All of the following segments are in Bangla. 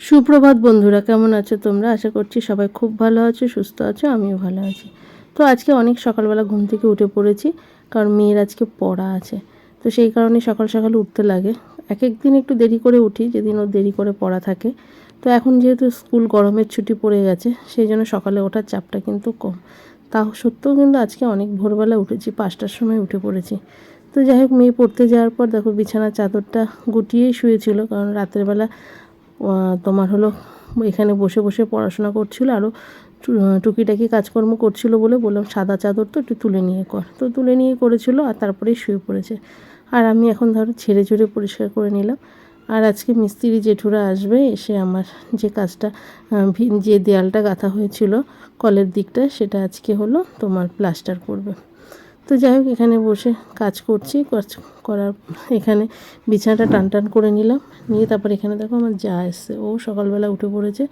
সুপ্রভাত বন্ধুরা, কেমন আছো তোমরা? আশা করছি সবাই খুব ভালো আছো, সুস্থ আছো, আমিও ভালো আছি। তো আজকে অনেক সকালবেলা ঘুম থেকে উঠে পড়েছি, কারণ মেয়ের আজকে পড়া আছে। তো সেই কারণে সকাল সকাল উঠতে লাগে। এক এক দিন একটু দেরি করে উঠি, যেদিন ওর দেরি করে পড়া থাকে। তো এখন যেহেতু স্কুল গরমের ছুটি পড়ে গেছে, সেই জন্য সকালে ওঠার চাপটা কিন্তু কম। তা সত্ত্বেও কিন্তু আজকে অনেক ভোরবেলা উঠেছি, পাঁচটার সময় উঠে পড়েছি। তো যাই হোক, মেয়ে পড়তে যাওয়ার পর দেখো বিছানার চাদরটা গুটিয়েই শুয়েছিল, কারণ রাতের বেলা তোমার হলো এখানে বসে বসে পড়াশোনা করছিল আরও টুকিটাকি কাজকর্ম করছিল বলে বললাম, সাদা চাদর তো একটু তুলে নিয়ে কর। তো তুলে নিয়ে করেছিল আর তারপরেই শুয়ে পড়েছে। আর আমি এখন ধরো ছেড়ে ঝুড়ে পরিষ্কার করে নিলাম। আর আজকে মিস্ত্রি জেঠুরা আসবে, এসে আমার যে কাজটা যে দেয়ালটা গাঁথা হয়েছিল কলের দিকটা, সেটা আজকে হলো তোমার প্লাস্টার করবে। তো যাই হোক, এখানে বসে কাজ করছি, কাজ করার এখানে বিছানাটা টান টান করে নিলাম। নিয়ে তারপর এখানে দেখো আমার যা এসছে। ও সকালবেলা উঠে পড়েছে।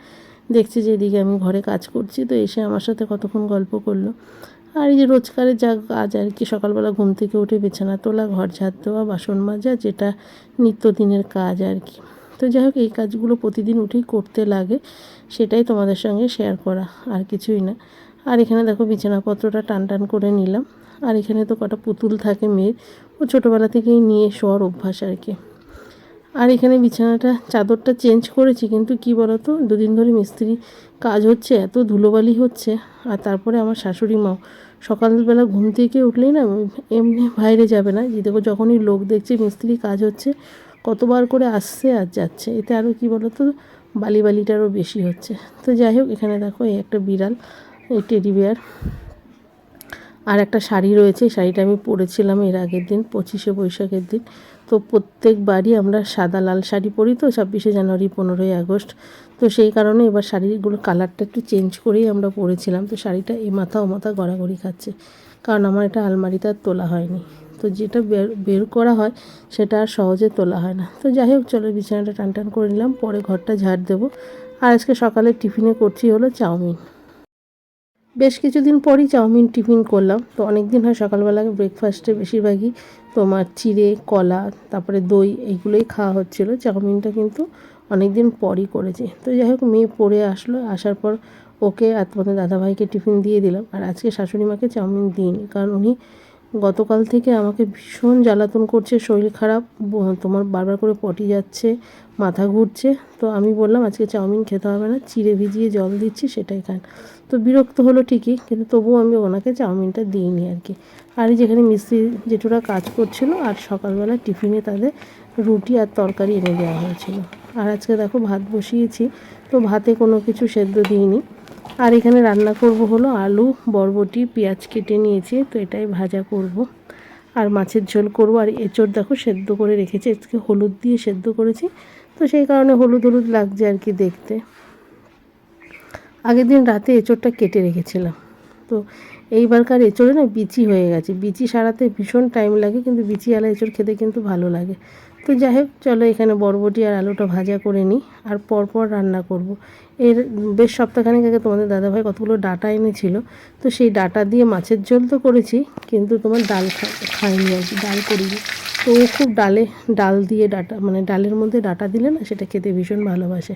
দেখছি যে এদিকে আমি ঘরে কাজ করছি, তো এসে আমার সাথে কতক্ষণ গল্প করল। আর এই যে রোজকারের যা কাজ আর কি, সকালবেলা ঘুম থেকে উঠে বিছানা তোলা, ঘর ঝাড় দেওয়া, বাসন মাজা, যেটা নিত্যদিনের কাজ আর কি। তো যাই হোক, এই কাজগুলো প্রতিদিন উঠেই করতে লাগে, সেটাই তোমাদের সঙ্গে শেয়ার করা, আর কিছুই না। আর এখানে দেখো বিছানাপত্রটা টান টান করে নিলাম। আর এখানে তো কটা পুতুল থাকে মেয়ের, ও ছোটোবেলা থেকেই নিয়ে শোয়ার অভ্যাস আর কি। আর এখানে বিছানাটা, চাদরটা চেঞ্জ করেছি, কিন্তু কি বলতো, দুদিন ধরে মিস্ত্রি কাজ হচ্ছে, এত ধুলোবালি হচ্ছে। আর তারপরে আমার শাশুড়ি মাও সকালবেলা ঘুম থেকে উঠলেই না, এমনি বাইরে যাবে না। যে দেখো যখনই লোক দেখছে মিস্ত্রি কাজ হচ্ছে, কতবার করে আসছে আর যাচ্ছে। এতে আরও কি বলতো, বালি বালিটারও বেশি হচ্ছে। তো যাই হোক, এখানে দেখো এই একটা বিড়াল। এই টেডি বিয়ার আর একটা শাড়ি রয়েছে শাড়িটা আমি পরেছিলাম এর আগের দিন, পঁচিশে বৈশাখের দিন। তো প্রত্যেকবারই আমরা সাদা লাল শাড়ি পরি তো ছাব্বিশে জানুয়ারি, পনেরোই আগস্ট। তো সেই কারণে এবার শাড়িগুলো কালারটা একটু চেঞ্জ করেই আমরা পরেছিলাম। তো শাড়িটা এ মাথা ও মাথা গড়াগড়ি খাচ্ছে, কারণ আমার এটা আলমারিতে আর তোলা হয়নি। তো যেটা বের বের করা হয় সেটা আর সহজে তোলা হয় না। তো যাই হোক, চলো বিছানাটা টান টান করে নিলাম, পরে ঘরটা ঝাড় দেবো। আর আজকে সকালে টিফিনে করছি হলো চাউমিন। বেশ কিছুদিন পরই চাউমিন টিফিন করলাম। তো অনেক দিন হয় সকালবেলা ব্রেকফাস্টে বেশিরভাগই তোমার চিড়ে, কলা, তারপরে দই এইগুলোই খাওয়া হচ্ছিল। চাউমিনটা কিন্তু অনেক দিন পরই করেছি। তো যাই হোক, মেয়ে পড়ে আসলো। আসার পর ওকে আর তোমাদের দাদাভাইকে টিফিন দিয়ে দিলাম। আর আজকে শাশুড়ি মাকে চাউমিন দিইনি। কারণ উনি গতকাল থেকে আমাকে ভীষণ জ্বালাতন করছে, শরীর খারাপ তোমার বারবার করে পটি যাচ্ছে, মাথা ঘুরছে। তো আমি বললাম, আজকে চাউমিন খেতে হবে না, চিড়ে ভিজিয়ে জল দিচ্ছি, সেটাই খান। তো বিরক্ত হলো ঠিকই, কিন্তু তবুও আমি ওনাকে চাউমিনটা দিইনি আর কি। আর যেখানে মিস্ত্রি জেঠুরা কাজ করছিল, আর সকালবেলা টিফিনে তাদের রুটি আর তরকারি এনে দেওয়া হয়েছিল। আর আজকে দেখো ভাত বসিয়েছি, তো ভাতে কোনো কিছু সেদ্ধ দিইনি। আর এখানে রান্না করব হলো আলু, বরবটি, পেঁয়াজ কেটে নিয়েছি, তো এটাই ভাজা করব। আর মাছের ঝোল করব। আর এঁচড় দেখো সেদ্ধ করে রেখেছি, আজকে হলুদ দিয়ে সেদ্ধ করেছি, তো সেই কারণে হলুদ হলুদ লাগছে আর কি দেখতে। আগের দিন রাতে এঁচড়টা কেটে রেখেছিলাম, তো এইবারকার এঁচড়ে না বিচি হয়ে গেছে। বিচি সারাতে ভীষণ টাইম লাগে, কিন্তু বিচি আলা এঁচড় খেতে কিন্তু ভালো লাগে। তো যাই হোক, চলো এখানে বরবটি আর আলুটা ভাজা করে নিই আর পরপর রান্না করব। এর বেশ সপ্তাহখানেক আগে তোমাদের দাদাভাই কতগুলো ডাটা এনেছিল, তো সেই ডাটা দিয়ে মাছের ঝোল তো করেছি, কিন্তু তোমার ডাল খাইনি আর কি, ডাল করিনি। তো ও খুব ডালে, ডাল দিয়ে ডাটা মানে ডালের মধ্যে ডাটা দিলে না সেটা খেতে ভীষণ ভালোবাসে।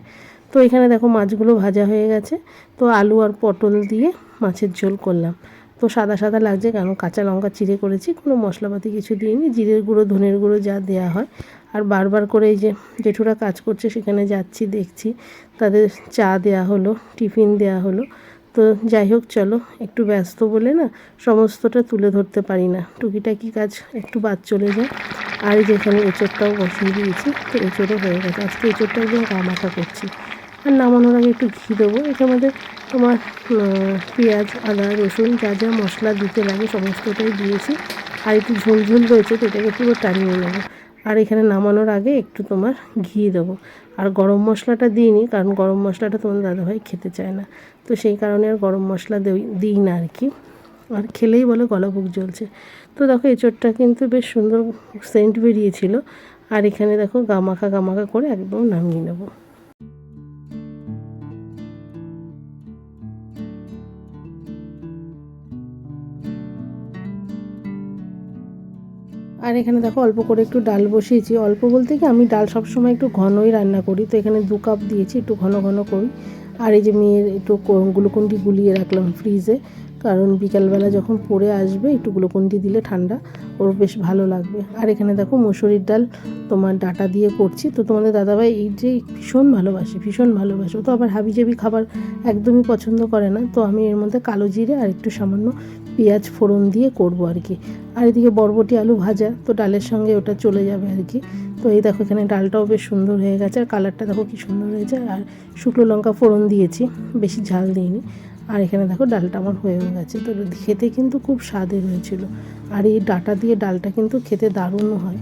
তো এখানে দেখো মাছগুলো ভাজা হয়ে গেছে, তো আলু আর পটল দিয়ে মাছের ঝোল করলাম। তো সাদা সাদা লাগছে, কারণ কাঁচা লঙ্কা চিড়ে করেছি, কোনো মশলাপাতি কিছু দিইনি, জিরের গুঁড়ো, ধনের গুঁড়ো যা দেওয়া হয়। আর বারবার করে এই যে জেঠুরা কাজ করছে, সেখানে যাচ্ছি, দেখছি, তাদের চা দেয়া হলো, টিফিন দেয়া হলো। তো যাই হোক, চলো, একটু ব্যস্ত বলে না, সমস্তটা তুলে ধরতে পারি না। টুকিটাকি কাজ একটু বাদ চলে যায়। আর যেখানে এঁচড়টাও বসিয়ে দিয়েছি, তো এঁচড়ও হয়ে গেছে। আজকে এঁচড়টা একদম গা মাখা করছি। আর নামানোর আগে একটু ঘি দেবো। এটার মধ্যে তোমার পেঁয়াজ, আদা, রসুন, যা যা মশলা দিতে লাগে সমস্তটাই দিয়েছি। আর একটু ঝোল ঝোল রয়েছে তো এটাকে পুরো টানিয়ে নেব। আর এখানে নামানোর আগে একটু তোমার ঘি দেবো। আর গরম মশলাটা দিইনি, কারণ গরম মশলাটা তোমার দাদাভাই খেতে চায় না। তো সেই কারণে আর গরম মশলা দিই দিই না আর কি। আর খেলেই বলে গলা বুক জ্বলছে। তো দেখো এঁচোড়টা কিন্তু বেশ সুন্দর সেন্ট বেরিয়েছিল। আর এখানে দেখো গামাখা গামাখা করে একদম নামিয়ে নেব। আর এখানে দেখো অল্প করে একটু ডাল বসিয়েছি। অল্প বলতে কি আমি ডাল সবসময় একটু ঘনই রান্না করি, তো এখানে দু কাপ দিয়েছি একটু ঘন ঘন করি। আর এই যে মেয়ের একটু গ্লুকন্ডি গুলিয়ে রাখলাম ফ্রিজে, কারণ বিকালবেলা যখন পরে আসবে, একটু গ্লুকন্ডি দিলে ঠান্ডা, ওর বেশ ভালো লাগবে। আর এখানে দেখো মুসুরির ডাল তোমার ডাটা দিয়ে করছি। তো তোমাদের দাদাভাই এই যে ভীষণ ভালোবাসে ভীষণ ভালোবাসে। তো আবার হাবিজাবি খাবার একদমই পছন্দ করে না। তো আমি এর মধ্যে কালো জিরে আর একটু সামান্য পেঁয়াজ ফোড়ন দিয়ে করব আর কি। আর এদিকে বরবটি আলু ভাজা, তো ডালের সঙ্গে ওটা চলে যাবে আর কি। তো এই দেখো এখানে ডালটাও বেশ সুন্দর হয়ে গেছে, আর কালারটা দেখো কি সুন্দর হয়েছে। আর শুকনো লঙ্কা ফোড়ন দিয়েছি, বেশি ঝাল দিইনি। আর এখানে দেখো ডালটা আমার হয়ে গেছে, তো খেতে কিন্তু খুব স্বাদের হয়েছিল। আর এই ডাটা দিয়ে ডালটা কিন্তু খেতে দারুণও হয়।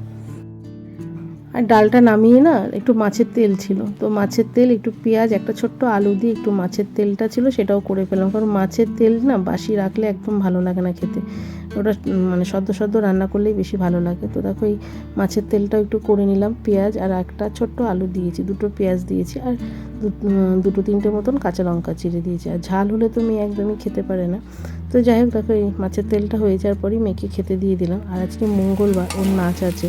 আর ডালটা নামিয়ে না একটু মাছের তেল ছিল। তো মাছের তেল, একটু পেঁয়াজ, একটা ছোট্ট আলু দিয়ে একটু মাছের তেলটা ছিল, সেটাও করে ফেলাম কারণ মাছের তেল না বাসি রাখলে একদম ভালো লাগে না খেতে। ওটা মানে সদ্য সদ্য রান্না করলেই বেশি ভালো লাগে। তো দেখো এই মাছের তেলটাও একটু করে নিলাম, পেঁয়াজ আর একটা ছোট্ট আলু দিয়েছি, দুটো পেঁয়াজ দিয়েছি আর দুটো তিনটে মতন কাঁচা লঙ্কা চিড়ে দিয়েছি। আর ঝাল হলে তো মেয়ে একদমই খেতে পারে না। তো যাই হোক, দেখো এই মাছের তেলটা হয়ে যাওয়ার পরই মেয়েকে খেতে দিয়ে দিলাম। আর আজকে মঙ্গলবার ওর নাচ আছে,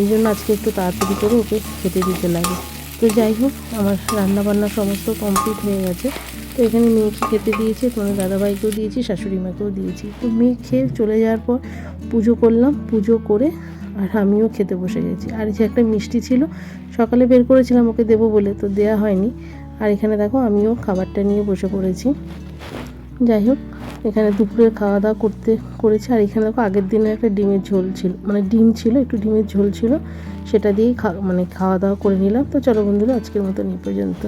এই জন্য আজকে একটু তাড়াতাড়ি করে ওকে খেতে দিতে লাগে। তো যাই হোক, আমার রান্না বান্না সমস্ত কমপ্লিট হয়ে গেছে। তো এখানে মেয়েকে খেতে দিয়েছি, তোমার দাদাভাইকেও দিয়েছি শাশুড়ি মাকেও দিয়েছি। তো মেয়ে খেয়ে চলে যাওয়ার পর পুজো করলাম, পুজো করে আর আমিও খেতে বসে গেছি। আর যে একটা মিষ্টি ছিল, সকালে বের করেছিলাম, ওকে দেবো বলে তো দেয়া হয়নি। আর এখানে দেখো, আমিও খাবারটা নিয়ে বসে পড়েছি। যাই হোক, এখানে দুপুরের খাওয়া দাওয়া করতে করেছি। আর এখানে দেখো, আগের দিনের একটা ডিমের ঝোল ছিল মানে ডিম ছিল, একটু ডিমের ঝোল ছিল, সেটা দিয়েই খা মানে খাওয়া দাওয়া করে নিলাম। তো চলো বন্ধুরা, আজকের মতন এই পর্যন্ত।